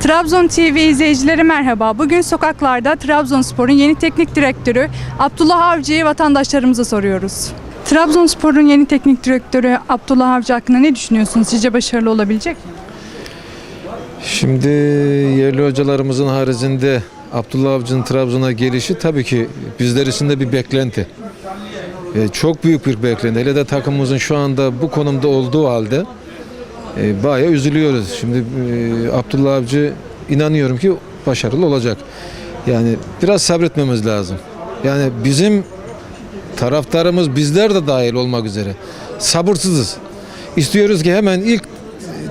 Trabzon TV izleyicileri merhaba. Bugün sokaklarda Trabzonspor'un yeni teknik direktörü Abdullah Avcı'yı vatandaşlarımıza soruyoruz. Trabzonspor'un yeni teknik direktörü Abdullah Avcı hakkında ne düşünüyorsunuz? Sizce başarılı olabilecek mi? Şimdi yerli hocalarımızın haricinde Abdullah Avcı'nın Trabzon'a gelişi tabii ki bizler için de bir beklenti. E, çok büyük bir beklenti. Hele de takımımızın şu anda bu konumda olduğu halde e, bayağı üzülüyoruz. Şimdi e, Abdullah Avcı inanıyorum ki başarılı olacak. Yani biraz sabretmemiz lazım. Yani bizim taraftarımız bizler de dahil olmak üzere sabırsızız. İstiyoruz ki hemen ilk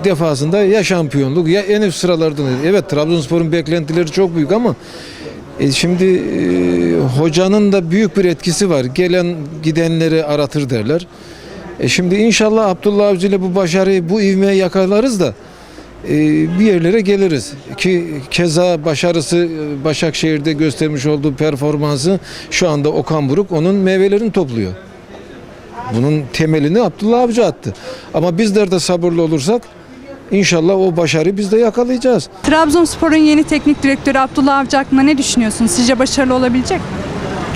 defasında ya şampiyonluk ya en üst sıralardan. Evet Trabzonspor'un beklentileri çok büyük ama e, şimdi e, hocanın da büyük bir etkisi var. Gelen gidenleri aratır derler. E, şimdi inşallah Abdullah Avcı ile bu başarıyı, bu ivmeyi yakalarız da e, bir yerlere geliriz. Ki keza başarısı e, Başakşehir'de göstermiş olduğu performansı şu anda Okan Buruk onun meyvelerini topluyor. Bunun temelini Abdullah Avcı attı. Ama bizler de sabırlı olursak inşallah o başarıyı biz de yakalayacağız. Trabzonspor'un yeni teknik direktörü Abdullah Avcı hakkında ne düşünüyorsunuz? Sizce başarılı olabilecek mi?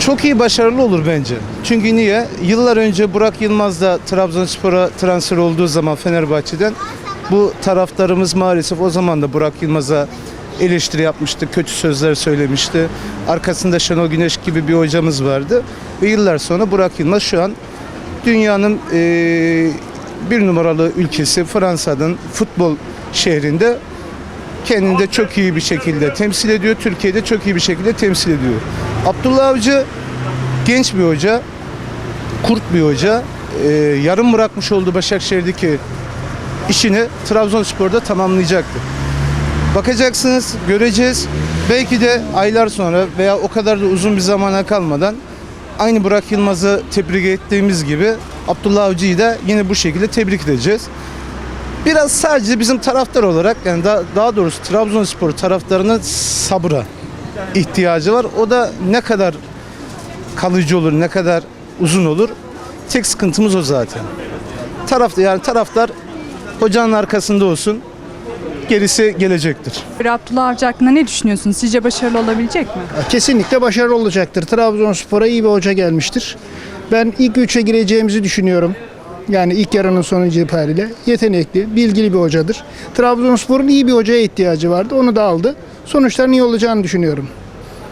Çok iyi başarılı olur bence. Çünkü niye? Yıllar önce Burak Yılmaz da Trabzonspor'a transfer olduğu zaman Fenerbahçe'den bu taraftarımız maalesef o zaman da Burak Yılmaz'a eleştiri yapmıştı, kötü sözler söylemişti. Arkasında Şenol Güneş gibi bir hocamız vardı. Ve yıllar sonra Burak Yılmaz şu an dünyanın eee, bir numaralı ülkesi Fransa'nın futbol şehrinde kendini de çok iyi bir şekilde temsil ediyor. Türkiye'de çok iyi bir şekilde temsil ediyor. Abdullah Avcı genç bir hoca, kurt bir hoca. Ee, yarım bırakmış olduğu Başakşehir'deki işini Trabzonspor'da tamamlayacaktı. Bakacaksınız, göreceğiz. Belki de aylar sonra veya o kadar da uzun bir zamana kalmadan aynı Burak Yılmaz'ı tebrik ettiğimiz gibi Abdullah Avcı'yı da yine bu şekilde tebrik edeceğiz. Biraz sadece bizim taraftar olarak yani daha, daha doğrusu Trabzonspor taraftarının sabıra ihtiyacı var. O da ne kadar kalıcı olur, ne kadar uzun olur. Tek sıkıntımız o zaten. Taraftar yani taraftar hocanın arkasında olsun. Gerisi gelecektir. Abdullah Avcı hakkında ne düşünüyorsunuz? Sizce başarılı olabilecek mi? Kesinlikle başarılı olacaktır. Trabzonspor'a iyi bir hoca gelmiştir. Ben ilk üçe gireceğimizi düşünüyorum. Yani ilk yarının sonucu itibariyle yetenekli, bilgili bir hocadır. Trabzonspor'un iyi bir hocaya ihtiyacı vardı. Onu da aldı. Sonuçların iyi olacağını düşünüyorum.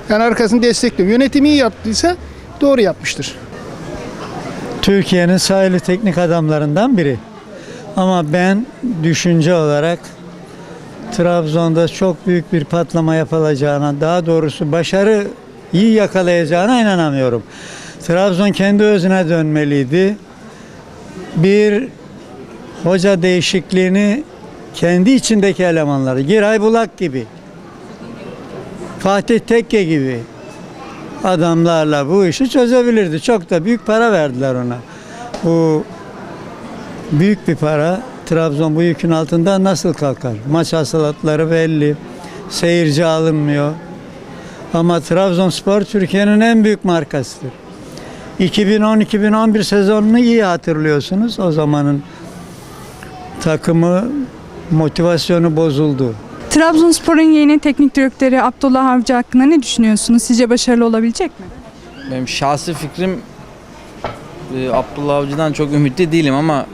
Yani arkasını destekliyorum. Yönetimi iyi yaptıysa doğru yapmıştır. Türkiye'nin sayılı teknik adamlarından biri. Ama ben düşünce olarak Trabzon'da çok büyük bir patlama yapılacağına, daha doğrusu başarı iyi yakalayacağına inanamıyorum. Trabzon kendi özüne dönmeliydi. Bir hoca değişikliğini kendi içindeki elemanları, Giray Bulak gibi, Fatih Tekke gibi adamlarla bu işi çözebilirdi. Çok da büyük para verdiler ona. Bu büyük bir para. Trabzon bu yükün altından nasıl kalkar? Maç hasılatları belli. Seyirci alınmıyor. Ama Trabzonspor Türkiye'nin en büyük markasıdır. 2010-2011 sezonunu iyi hatırlıyorsunuz. O zamanın takımı motivasyonu bozuldu. Trabzonspor'un yeni teknik direktörü Abdullah Avcı hakkında ne düşünüyorsunuz? Sizce başarılı olabilecek mi? Benim şahsi fikrim e, Abdullah Avcı'dan çok ümitli değilim ama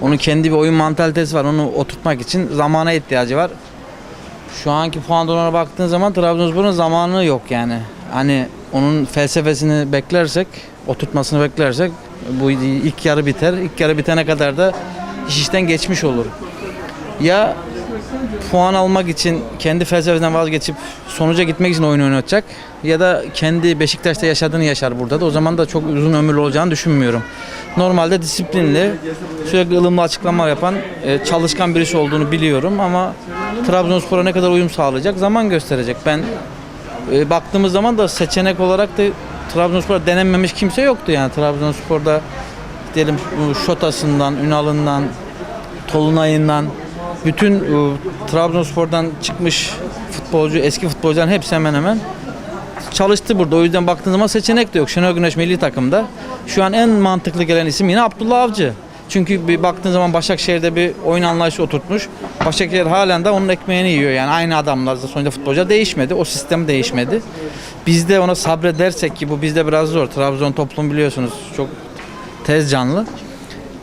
onun kendi bir oyun mantalitesi var. Onu oturtmak için zamana ihtiyacı var. Şu anki puan durumuna baktığın zaman Trabzonspor'un zamanı yok yani. Hani onun felsefesini beklersek, oturtmasını beklersek bu ilk yarı biter. İlk yarı bitene kadar da iş işten geçmiş olur. Ya puan almak için kendi felsefesinden vazgeçip sonuca gitmek için oyun oynatacak ya da kendi Beşiktaş'ta yaşadığını yaşar burada da o zaman da çok uzun ömürlü olacağını düşünmüyorum. Normalde disiplinli, sürekli ılımlı açıklama yapan, e, çalışkan birisi olduğunu biliyorum ama Trabzonspor'a ne kadar uyum sağlayacak zaman gösterecek. Ben e, baktığımız zaman da seçenek olarak da Trabzonspor'a denenmemiş kimse yoktu yani Trabzonspor'da diyelim Şotas'ından, Ünal'ından, Tolunay'ından bütün e, Trabzonspor'dan çıkmış futbolcu, eski futbolcuların hepsi hemen hemen çalıştı burada. O yüzden baktığın zaman seçenek de yok. Şenol Güneş milli takımda. Şu an en mantıklı gelen isim yine Abdullah Avcı. Çünkü bir baktığın zaman Başakşehir'de bir oyun anlayışı oturtmuş. Başakşehir halen de onun ekmeğini yiyor yani aynı adamlar da sonuçta futbolcu değişmedi. O sistem değişmedi. Biz de ona sabredersek ki bu bizde biraz zor. Trabzon toplum biliyorsunuz çok tez canlı.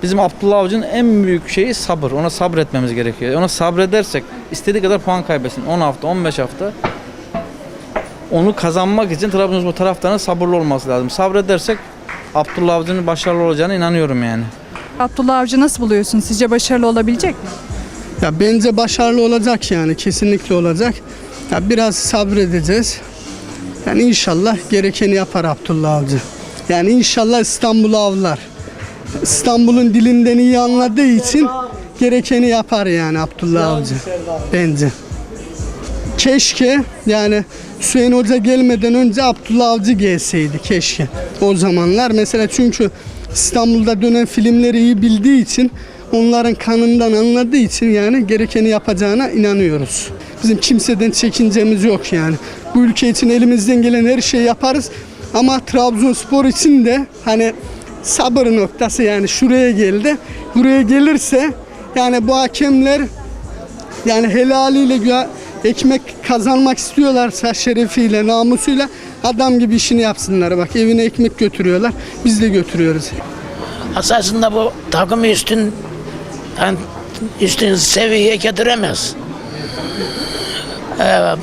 Bizim Abdullah Avcı'nın en büyük şeyi sabır. Ona sabretmemiz gerekiyor. Ona sabredersek istediği kadar puan kaybetsin. 10 hafta, 15 hafta onu kazanmak için Trabzonspor taraftarının sabırlı olması lazım. Sabredersek Abdullah Avcı'nın başarılı olacağına inanıyorum yani. Abdullah Avcı nasıl buluyorsun? Sizce başarılı olabilecek mi? Ya bence başarılı olacak yani kesinlikle olacak. Ya biraz sabredeceğiz. Yani inşallah gerekeni yapar Abdullah Avcı. Yani inşallah İstanbul'u avlar. İstanbul'un dilinden iyi anladığı için gerekeni yapar yani Abdullah Avcı. Bence. Keşke yani Hüseyin Hoca gelmeden önce Abdullah Avcı gelseydi keşke. O zamanlar mesela çünkü İstanbul'da dönen filmleri iyi bildiği için onların kanından anladığı için yani gerekeni yapacağına inanıyoruz. Bizim kimseden çekincemiz yok yani. Bu ülke için elimizden gelen her şeyi yaparız ama Trabzonspor için de hani sabır noktası yani şuraya geldi. Buraya gelirse yani bu hakemler yani helaliyle ekmek kazanmak istiyorlarsa şerefiyle, namusuyla adam gibi işini yapsınlar. Bak evine ekmek götürüyorlar. Biz de götürüyoruz. Esasında bu takımı üstün yani üstün seviyeye getiremez. Ee,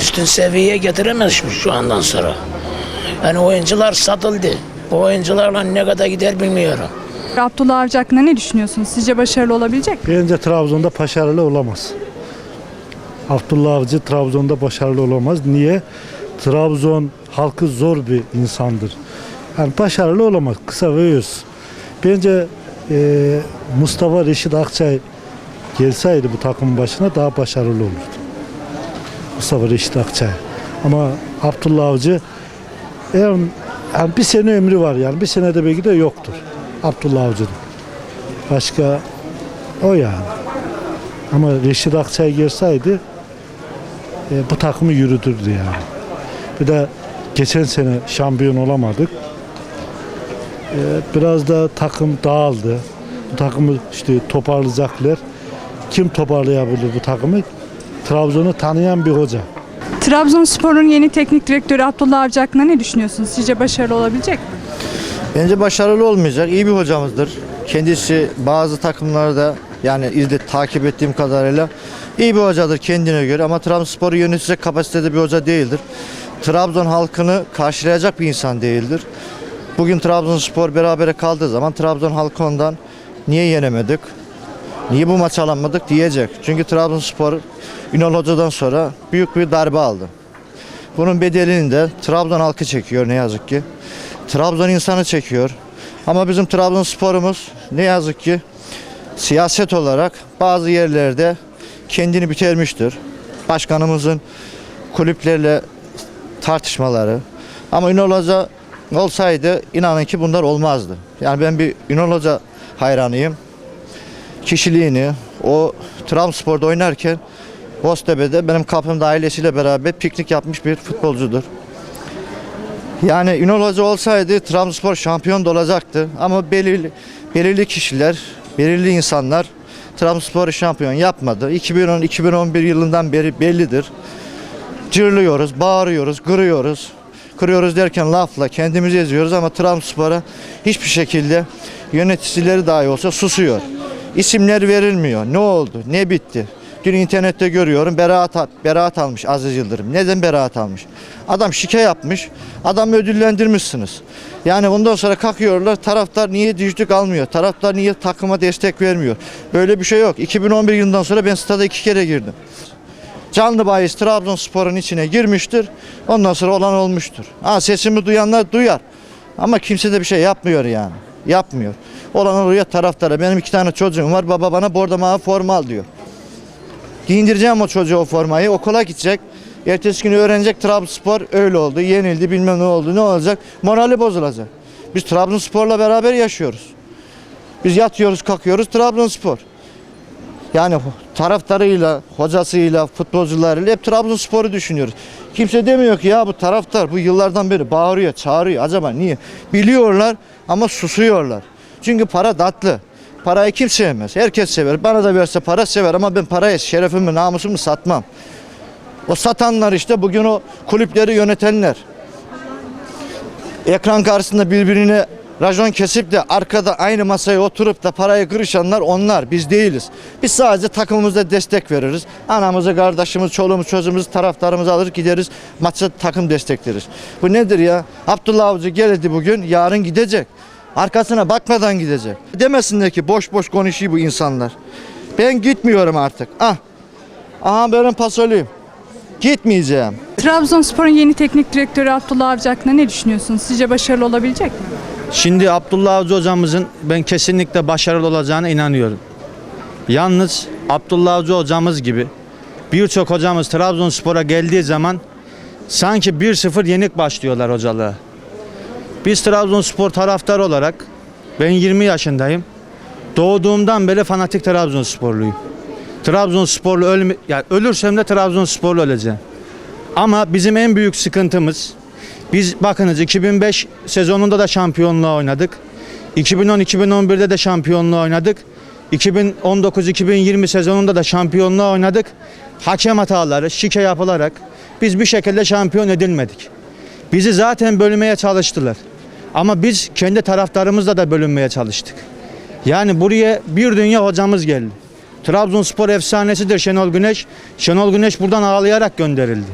üstün seviyeye getiremez şu, şu andan sonra. Yani oyuncular satıldı. Bu oyuncularla ne kadar gider bilmiyorum. Abdullah Avcı hakkında ne düşünüyorsunuz? Sizce başarılı olabilecek mi? Bence Trabzon'da başarılı olamaz. Abdullah Avcı Trabzon'da başarılı olamaz. Niye? Trabzon halkı zor bir insandır. Yani başarılı olamaz. Kısa ve öz. Bence e, Mustafa Reşit Akçay gelseydi bu takımın başına daha başarılı olurdu. Mustafa Reşit Akçay. Ama Abdullah Avcı eğer, yani bir sene ömrü var yani. Bir senede belki de yoktur. Abdullah Avcı'nın. Başka o yani. Ama Reşit Akçay gelseydi e, bu takımı yürütürdü yani. Bir de geçen sene şampiyon olamadık. E, biraz da takım dağıldı. Bu takımı işte toparlayacaklar. Kim toparlayabilir bu takımı? Trabzon'u tanıyan bir hoca. Trabzonspor'un yeni teknik direktörü Abdullah Avcı hakkında ne düşünüyorsunuz? Sizce başarılı olabilecek mi? Bence başarılı olmayacak. İyi bir hocamızdır. Kendisi bazı takımlarda yani izle takip ettiğim kadarıyla iyi bir hocadır kendine göre ama Trabzonspor'u yönetecek kapasitede bir hoca değildir. Trabzon halkını karşılayacak bir insan değildir. Bugün Trabzonspor berabere kaldığı zaman Trabzon halkı ondan niye yenemedik? Niye bu maçı alamadık diyecek. Çünkü Trabzonspor Ünal Hoca'dan sonra büyük bir darbe aldı. Bunun bedelini de Trabzon halkı çekiyor ne yazık ki. Trabzon insanı çekiyor. Ama bizim Trabzonsporumuz ne yazık ki siyaset olarak bazı yerlerde kendini bitirmiştir. Başkanımızın kulüplerle tartışmaları. Ama Ünal Hoca olsaydı inanın ki bunlar olmazdı. Yani ben bir Ünal Hoca hayranıyım. Kişiliğini o Trabzonspor'da oynarken Boztepe'de benim kapımda ailesiyle beraber piknik yapmış bir futbolcudur. Yani Ünal Hoca olsaydı Trabzonspor şampiyon da olacaktı. Ama belirli, belirli kişiler, belirli insanlar Trabzonspor'u şampiyon yapmadı. 2010-2011 yılından beri bellidir. Cırlıyoruz, bağırıyoruz, kırıyoruz. Kırıyoruz derken lafla kendimizi eziyoruz ama Trabzonspor'a hiçbir şekilde yöneticileri dahi olsa susuyor. İsimler verilmiyor. Ne oldu? Ne bitti? Dün internette görüyorum beraat, beraat almış Aziz Yıldırım. Neden beraat almış? Adam şike yapmış. Adamı ödüllendirmişsiniz. Yani ondan sonra kalkıyorlar taraftar niye düştük almıyor? Taraftar niye takıma destek vermiyor? Böyle bir şey yok. 2011 yılından sonra ben stada iki kere girdim. Canlı bahis Trabzonspor'un içine girmiştir. Ondan sonra olan olmuştur. Ha sesimi duyanlar duyar. Ama kimse de bir şey yapmıyor yani. Yapmıyor. Olan oluyor taraftara. Benim iki tane çocuğum var. Baba bana bordo mavi forma al diyor. Giyindireceğim o çocuğa o formayı. Okula gidecek. Ertesi gün öğrenecek Trabzonspor öyle oldu. Yenildi bilmem ne oldu. Ne olacak? Morali bozulacak. Biz Trabzonspor'la beraber yaşıyoruz. Biz yatıyoruz kalkıyoruz Trabzonspor. Yani taraftarıyla, hocasıyla, futbolcularıyla hep Trabzonspor'u düşünüyoruz. Kimse demiyor ki ya bu taraftar bu yıllardan beri bağırıyor, çağırıyor. Acaba niye? Biliyorlar ama susuyorlar. Çünkü para tatlı. Parayı kim sevmez? Herkes sever. Bana da verse para sever ama ben parayı şerefimi, namusumu satmam. O satanlar işte bugün o kulüpleri yönetenler. Ekran karşısında birbirine rajon kesip de arkada aynı masaya oturup da parayı kırışanlar onlar. Biz değiliz. Biz sadece takımımıza destek veririz. Anamızı, kardeşimiz, çoluğumuz, çocuğumuz, taraftarımızı alır gideriz. Maça takım destekleriz. Bu nedir ya? Abdullah Avcı geldi bugün, yarın gidecek. Arkasına bakmadan gidecek. Demesinler ki boş boş konuşuyor bu insanlar. Ben gitmiyorum artık. Ah. Aha benim pasoluyum. Gitmeyeceğim. Trabzonspor'un yeni teknik direktörü Abdullah Avcı hakkında ne düşünüyorsunuz? Sizce başarılı olabilecek mi? Şimdi Abdullah Avcı hocamızın ben kesinlikle başarılı olacağına inanıyorum. Yalnız Abdullah Avcı hocamız gibi birçok hocamız Trabzonspor'a geldiği zaman sanki 1-0 yenik başlıyorlar hocalığa. Biz Trabzonspor taraftar olarak ben 20 yaşındayım. Doğduğumdan beri fanatik Trabzonsporluyum. Trabzonsporlu ölme, yani ölürsem de Trabzonsporlu öleceğim. Ama bizim en büyük sıkıntımız biz bakınız 2005 sezonunda da şampiyonluğa oynadık. 2010-2011'de de şampiyonluğa oynadık. 2019-2020 sezonunda da şampiyonluğa oynadık. Hakem hataları, şike yapılarak biz bir şekilde şampiyon edilmedik. Bizi zaten bölmeye çalıştılar. Ama biz kendi taraftarımızla da bölünmeye çalıştık. Yani buraya bir dünya hocamız geldi. Trabzonspor efsanesidir Şenol Güneş. Şenol Güneş buradan ağlayarak gönderildi.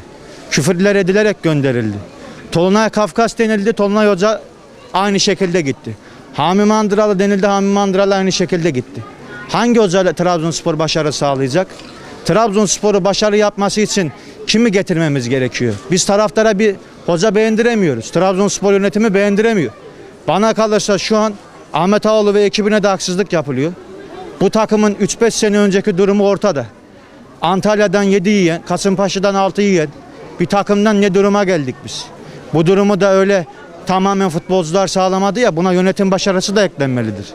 Küfürler edilerek gönderildi. Tolunay Kafkas denildi. Tolunay Hoca aynı şekilde gitti. Hami Mandıralı denildi. Hami Mandıralı aynı şekilde gitti. Hangi hocayla Trabzonspor başarı sağlayacak? Trabzonspor'u başarı yapması için kimi getirmemiz gerekiyor? Biz taraftara bir hoca beğendiremiyoruz. Trabzonspor yönetimi beğendiremiyor. Bana kalırsa şu an Ahmet Ağoğlu ve ekibine de haksızlık yapılıyor. Bu takımın 3-5 sene önceki durumu ortada. Antalya'dan 7 yiyen, Kasımpaşa'dan 6 yiyen bir takımdan ne duruma geldik biz? Bu durumu da öyle tamamen futbolcular sağlamadı ya buna yönetim başarısı da eklenmelidir.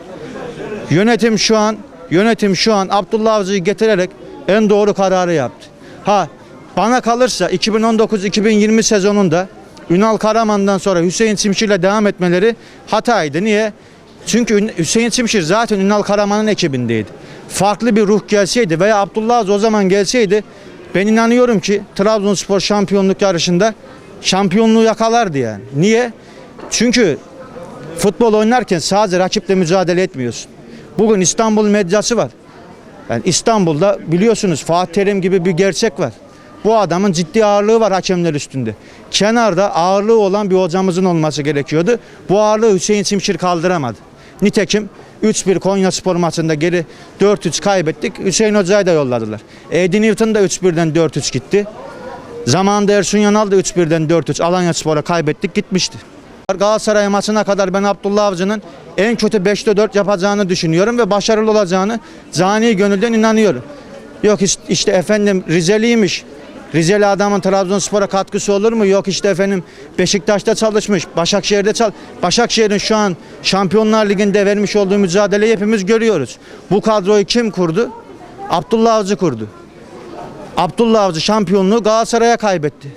Yönetim şu an yönetim şu an Abdullah Avcı'yı getirerek en doğru kararı yaptı. Ha bana kalırsa 2019-2020 sezonunda Ünal Karaman'dan sonra Hüseyin Çimşir'le devam etmeleri hataydı. Niye? Çünkü Ün- Hüseyin Çimşir zaten Ünal Karaman'ın ekibindeydi. Farklı bir ruh gelseydi veya Abdullah Avcı o zaman gelseydi ben inanıyorum ki Trabzonspor şampiyonluk yarışında şampiyonluğu yakalardı yani. Niye? Çünkü futbol oynarken sadece rakiple mücadele etmiyorsun. Bugün İstanbul medyası var. Yani İstanbul'da biliyorsunuz Fatih Terim gibi bir gerçek var. Bu adamın ciddi ağırlığı var hakemler üstünde. Kenarda ağırlığı olan bir hocamızın olması gerekiyordu. Bu ağırlığı Hüseyin Çimşir kaldıramadı. Nitekim 3-1 Konya Spor maçında geri 4-3 kaybettik. Hüseyin Hoca'yı da yolladılar. Eddie Newton da 3-1'den 4-3 gitti. Zamanında Ersun Yanal da 3-1'den 4-3 Alanya Spor'a kaybettik gitmişti. Galatasaray maçına kadar ben Abdullah Avcı'nın en kötü 5'te 4 yapacağını düşünüyorum ve başarılı olacağını cani gönülden inanıyorum. Yok işte efendim Rizeliymiş. Rizeli adamın Trabzonspor'a katkısı olur mu? Yok işte efendim Beşiktaş'ta çalışmış, Başakşehir'de çal. Başakşehir'in şu an Şampiyonlar Ligi'nde vermiş olduğu mücadeleyi hepimiz görüyoruz. Bu kadroyu kim kurdu? Abdullah Avcı kurdu. Abdullah Avcı şampiyonluğu Galatasaray'a kaybetti.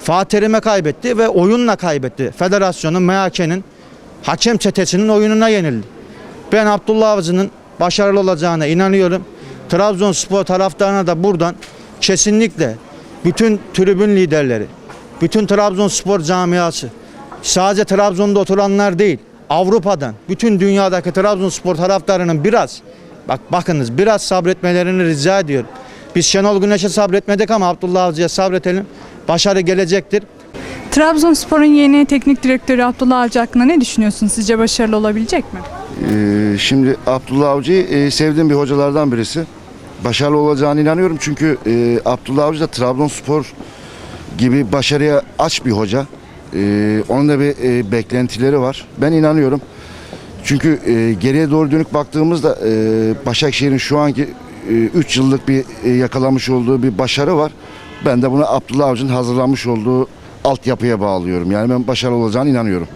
Fatih Terim'e kaybetti ve oyunla kaybetti. Federasyonun, MHK'nin, hakem çetesinin oyununa yenildi. Ben Abdullah Avcı'nın başarılı olacağına inanıyorum. Trabzonspor taraftarına da buradan kesinlikle bütün tribün liderleri, bütün Trabzonspor camiası, sadece Trabzon'da oturanlar değil, Avrupa'dan, bütün dünyadaki Trabzonspor taraftarının biraz, bak bakınız biraz sabretmelerini rica ediyorum. Biz Şenol Güneş'e sabretmedik ama Abdullah Avcı'ya sabretelim. Başarı gelecektir. Trabzonspor'un yeni teknik direktörü Abdullah Avcı hakkında ne düşünüyorsunuz? Sizce başarılı olabilecek mi? Ee, şimdi Abdullah Avcı'yı e, sevdiğim bir hocalardan birisi. Başarılı olacağına inanıyorum çünkü e, Abdullah Avcı da Trabzonspor gibi başarıya aç bir hoca. E, onun da bir e, beklentileri var. Ben inanıyorum. Çünkü e, geriye doğru dönük baktığımızda e, Başakşehir'in şu anki 3 yıllık bir e, yakalamış olduğu bir başarı var. Ben de bunu Abdullah Avcı'nın hazırlamış olduğu altyapıya bağlıyorum. Yani ben başarılı olacağına inanıyorum.